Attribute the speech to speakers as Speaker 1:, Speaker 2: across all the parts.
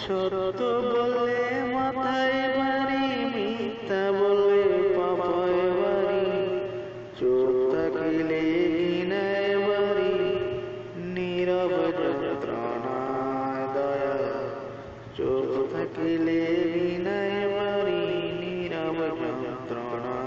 Speaker 1: সত্য বলে মাথায় বাড়ি, মিথ্যা বলে পাপায় বাড়ি। চোখ থাকিলে ঘৃণায় বাড়ি, নীরব যন্ত্রণায় দয়া। চোখ থাকিলে ঘৃণায় বাড়ি, নীরব যন্ত্রণা।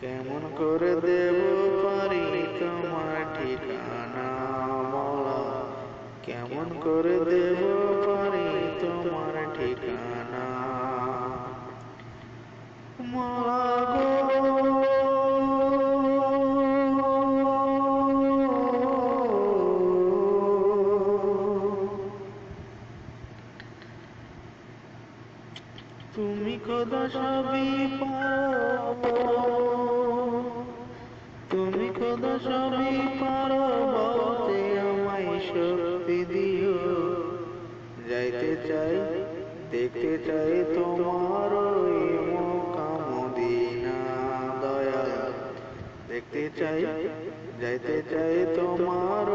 Speaker 1: কেমন করে দেব করে দেব পারি তোমার ঠিকানা। তুমি কদা সবই পারো? তুমি কদা সবই পারো? আমায় শক্তি দিও। যাইতে চাই, দেখতে চাই তোমার দেখতে চাই, যাইতে চাই তোমার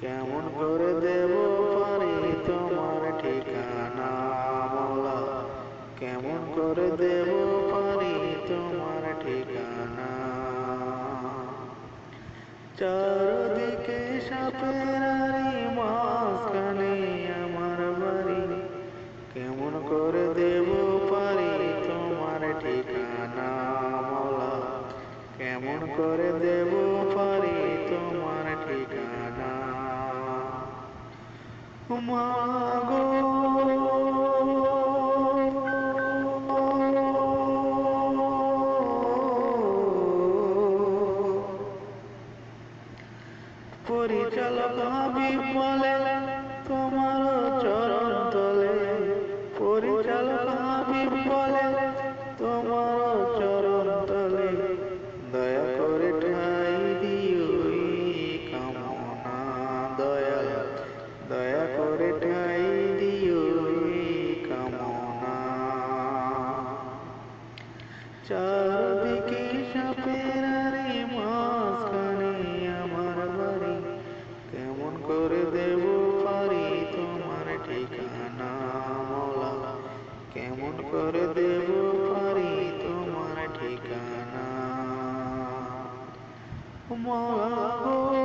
Speaker 1: কেমন করে দেব পারি তোমার ঠিকানা কেমন করে দেব পারি তোমার ঠিকানা? চারদিকে সাপের আড়ি মাঝখানে আমার বাড়ি। কেমন করে দেব পারি তোমার ঠিকানা মলা কেমন করে দেব পারি তোমার ঠিকানা? মাগো পরিচালক হাবিব বলে তোমার চরণ তলে। পরিচালক হাবিব বলে তোমার চরণ তলে। দয়া করে ঠাই দিও কামনা, দয়া। দয়া করে ঠাই দিও কামনা। চারদিকে করে দেব পারি তোমার ঠিকানা মলা